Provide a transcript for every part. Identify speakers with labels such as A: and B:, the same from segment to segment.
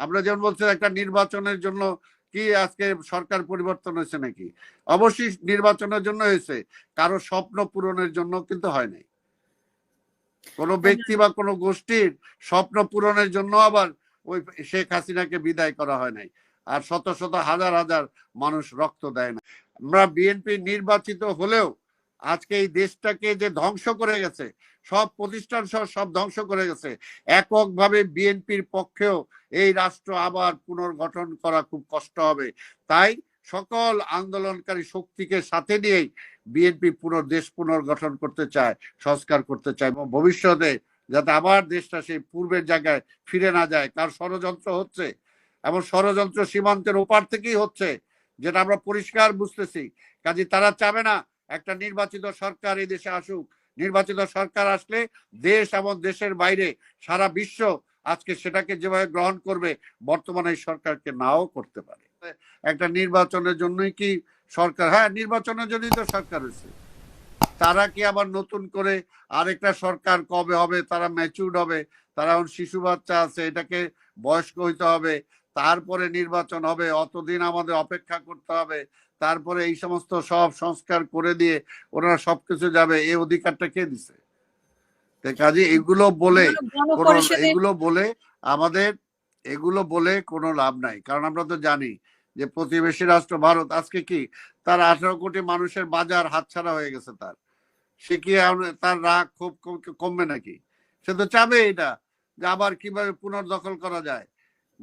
A: আমরা যেমন বলছি, একটা নির্বাচনের জন্য কি আজকে সরকার পরিবর্তন হয়েছে নাকি? অবশ্যই নির্বাচনের জন্য হয়েছে। কারও স্বপ্ন পূরণের জন্য কিন্তু হয় নাই। কোনো ব্যক্তি বা কোনো গোষ্ঠীর স্বপ্ন পূরণের জন্য আবার ওই শেখ হাসিনাকে বিদায় করা হয় নাই। আর শত শত হাজার হাজার মানুষ রক্ত দেয় না। আমরা বিএনপি নির্বাচিত হলেও আজকে এই দেশটাকে যে ধ্বংস করে গেছে, সব প্রতিষ্ঠান সহ সব ধ্বংস করে গেছে। এককভাবে বিএনপির পক্ষেও এই রাষ্ট্র আবার পুনর্গঠন করা খুব কষ্ট হবে। তাই সকল আন্দোলনকারী শক্তিকে সাথে নিয়েই বিএনপি পুনর দেশ পুনর্গঠন করতে চায়, সংস্কার করতে চায় এবং ভবিষ্যতে যাতে আবার দেশটা সেই পূর্বের জায়গায় ফিরে না যায়। কার ষড়যন্ত্র হচ্ছে এবং ষড়যন্ত্র সীমান্তের ওপার থেকেই হচ্ছে, যেটা আমরা পরিষ্কার বুঝতেছি। কাজে তারা চাবে না একটা নির্বাচিত সরকার এই দেশে আসুক। নির্বাচিত সরকার আসলে দেশ এবং দেশের বাইরে সারা বিশ্ব আজকে সেটাকে যেভাবে গ্রহণ করবে, বর্তমানে সরকারকে নাও করতে পারে। একটা নির্বাচনের জন্যই কি সরকার? হ্যাঁ নির্বাচনের জন্যই তো সরকার হয়েছে। তারা কি আবার নতুন করে আরেকটা সরকার কবে হবে? তারা ম্যাচিউর্ড হবে, তারা এখন শিশু বাচ্চা আছে, এটাকে বয়স্ক হইতে হবে তারপরে নির্বাচন হবে অতদিন আমাদের অপেক্ষা করতে হবে তারপরে এই সমস্ত সব সংস্কার করে দিয়ে ওনারা সবকিছু যাবে এই অধিকারটা কে দিছে? কাজে এগুলো বলে কোনো এগুলো বলে আমাদের এগুলো বলে কোনো লাভ নাই কারণ আমরা তো জানি যে প্রতিবেশী রাষ্ট্র ভারত আজকে কি তার আঠারো কোটি মানুষের বাজার হাতছাড়া হয়ে গেছে তার সে কি তার রাগ খুব কমবে নাকি? সে তো চাবে এটা যে আবার কীভাবে পুনর্দখল করা যায়?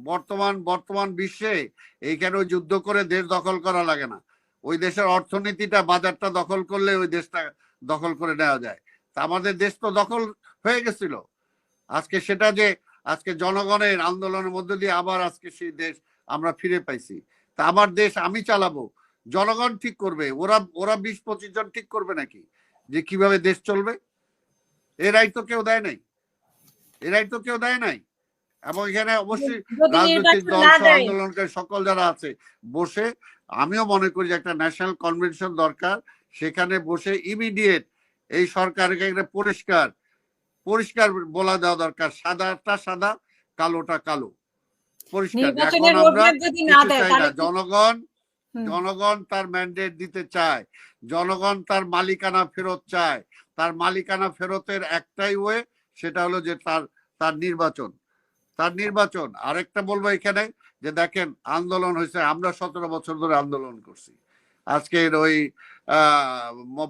A: বর্তমান বর্তমান বিশ্বে এইখানে যুদ্ধ করে দেশ দখল করা লাগে না। ওই দেশের অর্থনীতিটা, বাজারটা দখল করলে ওই দেশটা দখল করে নেওয়া যায়। তা আমাদের দেশ তো দখল হয়ে গেছিল। আজকে সেটা যে, আজকে জনগণের আন্দোলনের মধ্য দিয়ে আবার আজকে সেই দেশ আমরা ফিরে পাইছি। তা আমার দেশ আমি চালাবো। জনগণ ঠিক করবে। ওরা ওরা বিশ, পঁচিশ জন ঠিক করবে নাকি? যে কীভাবে দেশ চলবে? এরাই তো কেউ দেয় নাই। এরাই তো কেউ দেয় নাই। এবং এখানে অবশ্যই রাজনৈতিক দল আন্দোলনকারী সকল যারা আছে বসে আমিও মনে করি যে একটা ন্যাশনাল কনভেনশন দরকার। সেখানে বসে ইমিডিয়েট এই সরকারকে একটা পরিষ্কার পরিষ্কার বলা দেওয়া দরকার। সাদাটা সাদা কালোটা কালো। পরিষ্কার। এখন আমরা জনগণ জনগণ তার ম্যান্ডেট দিতে চায়। জনগণ তার মালিকানা ফেরত চায়। তার মালিকানা ফেরতের একটাই ওয়ে সেটা হলো যে তার তার নির্বাচন। তার নির্বাচন। আরেকটা বলব এখানে যে দেখেন, আন্দোলন হয়েছে। আমরা সতেরো বছর ধরে আন্দোলন করছি। আজকের ওই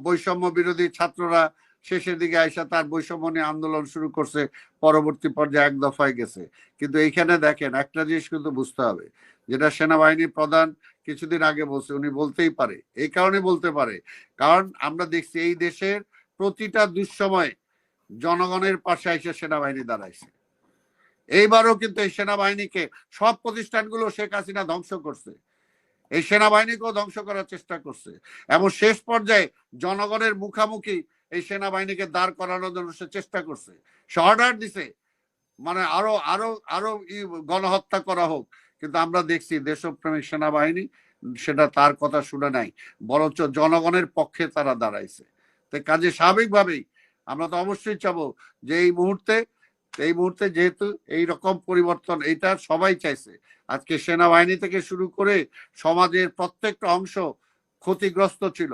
A: বৈষম্য বিরোধী ছাত্ররা শেষের দিকে আইসা তার বৈষম্য নিয়ে আন্দোলন শুরু করছে। পরবর্তী পর্যায়ে এক দফায় গেছে। কিন্তু এইখানে দেখেন, একটা জিনিস কিন্তু বুঝতে হবে। যেটা সেনাবাহিনী প্রধান কিছুদিন আগে বলছে, উনি বলতেই পারে। এই কারণে বলতে পারে। কারণ আমরা দেখছি এই দেশের প্রতিটা দুঃসময় জনগণের পাশে এসে সেনাবাহিনী দাঁড়াইছে। এইবারও কিন্তু এই সেনাবাহিনীকে, সব প্রতিষ্ঠানগুলো শেখ হাসিনা ধ্বংস করছে। এই সেনাবাহিনীকেও ধ্বংস করার চেষ্টা করছে। এবং শেষ পর্যায়ে জনগণের মুখামুখি এই সেনাবাহিনীকে দাঁড় করানোর জন্য সে চেষ্টা করছে। সে অর্ডার দিছে মানে আরও আরও আরও গণহত্যা করা হোক। কিন্তু আমরা দেখছি দেশপ্রেমিক সেনাবাহিনী সেটা তার কথা শুনে নাই, বরঞ্চ জনগণের পক্ষে তারা দাঁড়াইছে। তো কাজে স্বাভাবিকভাবেই আমরা তো অবশ্যই চাবো যে এই মুহূর্তে এই মুহূর্তে যেহেতু এই রকম পরিবর্তন এটা সবাই চাইছে। আজকে সেনাবাহিনী থেকে শুরু করে সমাজের প্রত্যেকটা অংশ ক্ষতিগ্রস্ত ছিল।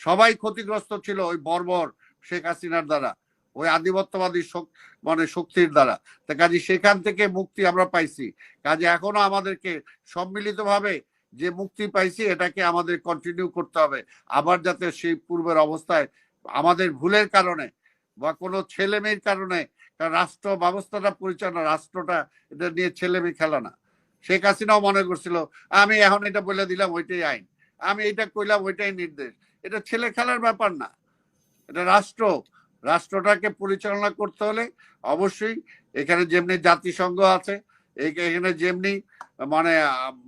A: সবাই ক্ষতিগ্রস্ত ছিল ওই বর্বর শেখ হাসিনার দ্বারা, ওই আধিপত্যবাদী মানে শক্তির দ্বারা। তা কাজে সেখান থেকে মুক্তি আমরা পাইছি। কাজে এখনও আমাদেরকে সম্মিলিতভাবে যে মুক্তি পাইছি, এটাকে আমাদের কন্টিনিউ করতে হবে। আবার যাতে সেই পূর্বের অবস্থায় আমাদের ভুলের কারণে বা কোনো ছেলে মেয়ের কারণে কারণ রাষ্ট্র ব্যবস্থাটা, পরিচালনা, রাষ্ট্রটা এটা নিয়ে ছেলে মেয়ে খেলা না। শেখ হাসিনাও মনে করছিল, আমি এখন এটা বলে দিলাম, ওইটাই আইন। আমি এটা কইলাম, ওইটাই নির্দেশ। এটা ছেলে খেলার ব্যাপার না। এটা রাষ্ট্র। রাষ্ট্রটাকে পরিচালনা করতে হলে অবশ্যই এখানে যেমনি জাতিসংঘ আছে এখানে যেমনি মানে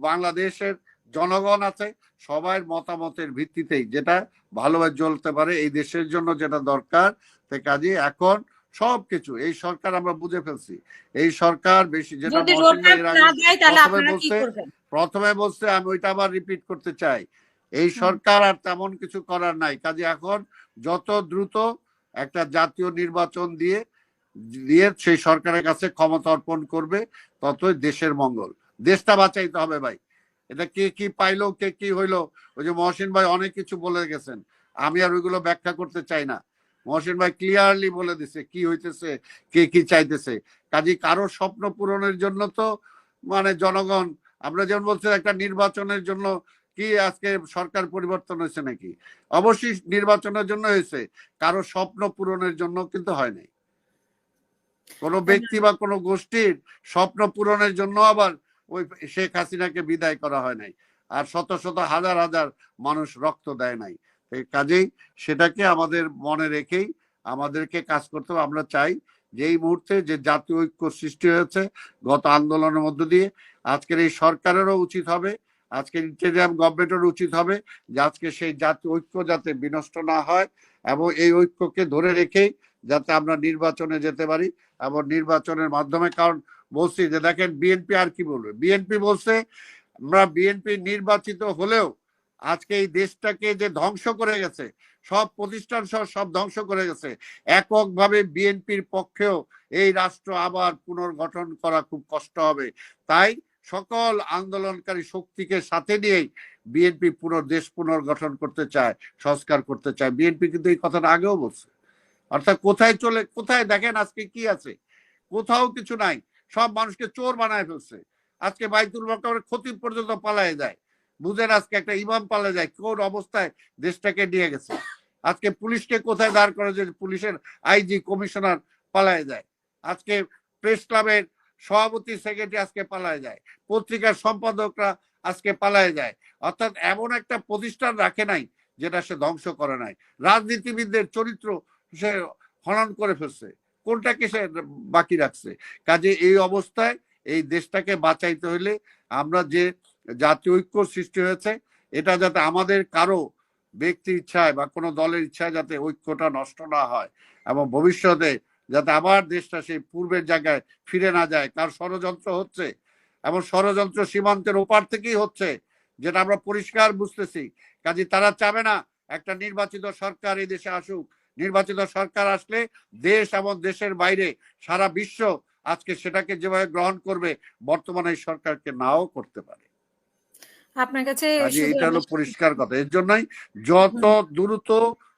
A: বাংলাদেশের জনগণ আছে, সবার মতামতের ভিত্তিতেই যেটা ভালোভাবে চলতে পারে এই দেশের জন্য যেটা দরকার, তো কাজে এখন সবকিছু এই সরকার আমরা বুঝে ফেলছি। এই সরকার বেশি যেটা বলছে- প্রথমে বলছে আমি ওইটা আবার রিপিট করতে চাই। এই সরকার আর তেমন কিছু করার নাই। কাজে এখন যত দ্রুত একটা জাতীয় নির্বাচন দিয়ে দিয়ে সেই সরকারের কাছে ক্ষমতা অর্পণ করবে ততই দেশের মঙ্গল। দেশটা বাঁচাইতে হবে ভাই। এটা কে কি পাইলো কে কি হইল? ওই যে মহসিন ভাই অনেক কিছু বলে গেছেন। আমি আর ওইগুলো ব্যাখ্যা করতে চাই না। মহসিন ভাই ক্লিয়ারলি বলে দিছে কি হইতেছে, কে কি চাইতেছে। কাজী কারও স্বপ্ন পূরণের জন্য তো মানে জনগণ, আমরা যেমন বলছি একটা নির্বাচনের জন্য কি আজকে সরকার পরিবর্তন হয়েছে নাকি? অবশ্যই নির্বাচনের জন্য হয়েছে, কারও স্বপ্ন পূরণের জন্য কিন্তু হয় নাই। কোনো ব্যক্তি বা কোনো গোষ্ঠীর স্বপ্ন পূরণের জন্য আবার ওই শেখ হাসিনাকে বিদায় করা হয় নাই। আর শত শত হাজার হাজার মানুষ রক্ত দেয় নাই। কাজেই সেটাকে আমাদের মনে রেখেই আমাদেরকে কাজ করতে হবে। আমরা চাই যে এই মুহূর্তে যে জাতীয় ঐক্য সৃষ্টি হয়েছে গত আন্দোলনের মধ্য দিয়ে, আজকের এই সরকারেরও উচিত হবে, আজকের ইন্টেরিয়াম গভর্নমেন্টের উচিত হবে যে আজকে সেই জাতীয় ঐক্য যাতে বিনষ্ট না হয় এবং এই ঐক্যকে ধরে রেখেই যাতে আমরা নির্বাচনে যেতে পারি এবং নির্বাচনের মাধ্যমে, কারণ বলছি যে দেখেন বিএনপি আর কি বলবে? বিএনপি বলছে, আমরা বিএনপি নির্বাচিত হলেও আজকে এই দেশটাকে যে ধ্বংস করে গেছে, সব প্রতিষ্ঠান সহ সব ধ্বংস করে গেছে, এককভাবে বিএনপির পক্ষেও এই রাষ্ট্র আবার পুনর্গঠন করা খুব কষ্ট হবে। তাই সকল আন্দোলনকারী শক্তিকে সাথে নিয়েই বিএনপি পুরো দেশ পুনর্গঠন করতে চায়, সংস্কার করতে চায়। বিএনপি কিন্তু এই কথাটা আগেও বলছে। অর্থাৎ কোথায় চলে, কোথায় দেখেন আজকে কি আছে? কোথাও কিছু নাই। সব মানুষকে চোর বানায় ফেলছে। আজকে বাইতুল মকামের ক্ষতি পর্যন্ত পালায় যায় বুঝেন আজকে একটা ইমাম পালা যায়, কোন অবস্থায় দেশটাকে নিয়ে গেছে? আজকে পুলিশকে কোথায় দাঁড় করে যে পুলিশের আইজি, কমিশনার পালায় যায়? আজকে প্রেস ক্লাবের সভাপতি, সেক্রেটারি আজকে পালায় যায়? পত্রিকার সম্পাদকরা আজকে পালায় যায়? অর্থাৎ এমন একটা প্রতিষ্ঠান রাখে নাই, যেটা সে ধ্বংস করে নাই। রাজনীতিবিদদের চরিত্র সে হনন করে ফেলছে। কোনটাকে সে বাকি রাখছে? কাজে এই অবস্থায় এই দেশটাকে বাঁচাইতে হলে আমরা যে জাতীয় ঐক্য সৃষ্টি হয়েছে। এটা যাতে আমাদের কারও ব্যক্তির ইচ্ছায় বা কোনো দলের ইচ্ছায় যাতে ঐক্যটা নষ্ট না হয় এবং ভবিষ্যতে যাতে আবার দেশটা সেই পূর্বের জায়গায় ফিরে না যায়, কার ষড়যন্ত্র হচ্ছে এবং ষড়যন্ত্র সীমান্তের ওপার থেকেই হচ্ছে, যেটা আমরা পরিষ্কার বুঝতেছি। কাজে তারা চাবে না একটা নির্বাচিত সরকার এই দেশে আসুক। নির্বাচিত সরকার আসলে দেশ এবং দেশের বাইরে সারা বিশ্ব আজকে সেটাকে যেভাবে গ্রহণ করবে, বর্তমানে সরকারকে নাও করতে পারে।
B: আপনার কাছে
A: এটা হলো পরিষ্কার কথা। এর জন্যই যত দ্রুত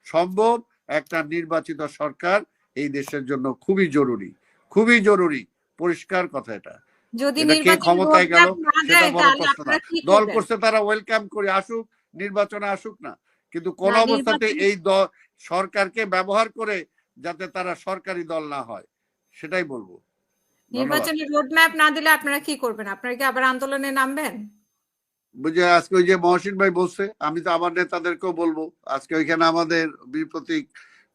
A: সম্ভব একটা নির্বাচিত সরকার এই দেশের জন্য খুবই জরুরি। খুবই জরুরি। পরিষ্কার কথা এটা।
B: যদি
A: ক্ষমতায় গেল সেটা বড় প্রশ্ন না। দল করছে তারা ওয়েলকাম করে আসুক নির্বাচনে আসুক না। কিন্তু কোন অবস্থাতে এই দল সরকারকে ব্যবহার করে যাতে তারা সরকারি দল না হয় সেটাই বলব। ধন্যবাদ।
B: নির্বাচনী রোডম্যাপ না দিলে আপনারা কি করবেন? আপনারা কি আবার আন্দোলনে নামবেন?
A: বুঝে আজকে ওই যে মহসিন ভাই বলছে, আমি তো আমার নেতাদেরকেও বলব, আজকে ওইখানে আমাদের বীর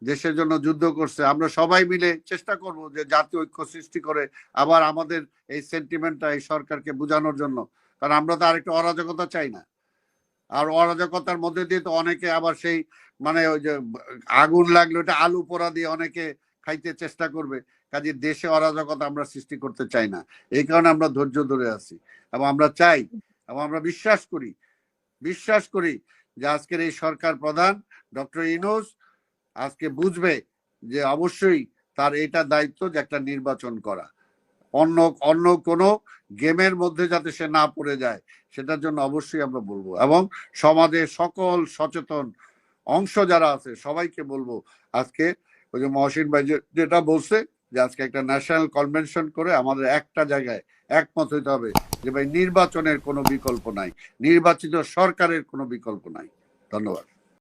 A: দেশের জন্য যুদ্ধ করছে। আমরা সবাই মিলে চেষ্টা করব যে জাতীয় ঐক্য সৃষ্টি করে আবার আমাদের এই সেন্টিমেন্টটা এই সরকারকে বোঝানোর জন্য। কারণ আমরা তো আরেকটা অরাজকতা চাই না। আর অরাজকতার মধ্যে দিয়ে তো অনেকে আবার সেই মানে ওই যে আগুন লাগলে ওটা আলু পোড়া দিয়ে অনেকে খাইতে চেষ্টা করবে। কাজে দেশে অরাজকতা আমরা সৃষ্টি করতে চাই না। এই কারণে আমরা ধৈর্য ধরে আছি। এবং আমরা চাই এবং আমরা বিশ্বাস করি বিশ্বাস করি যে আজকের এই সরকার প্রধান ডক্টর ইনোস আজকে বুঝবে যে অবশ্যই তার এটা দায়িত্ব যে একটা নির্বাচন করা। অন্য অন্য কোনো গেমের মধ্যে যাতে সে না পড়ে যায়, সেটার জন্য অবশ্যই আমরা বলব এবং সমাজের সকল সচেতন অংশ যারা আছে সবাইকে বলব আজকে ওই যে মহসিন ভাই যেটা বলছে যে আজকে একটা ন্যাশনাল কনভেনশন করে আমাদের একটা জায়গায় একমত হইতে হবে যে ভাই, নির্বাচনের কোনো বিকল্প নাই। নির্বাচিত সরকারের কোনো বিকল্প নাই। ধন্যবাদ।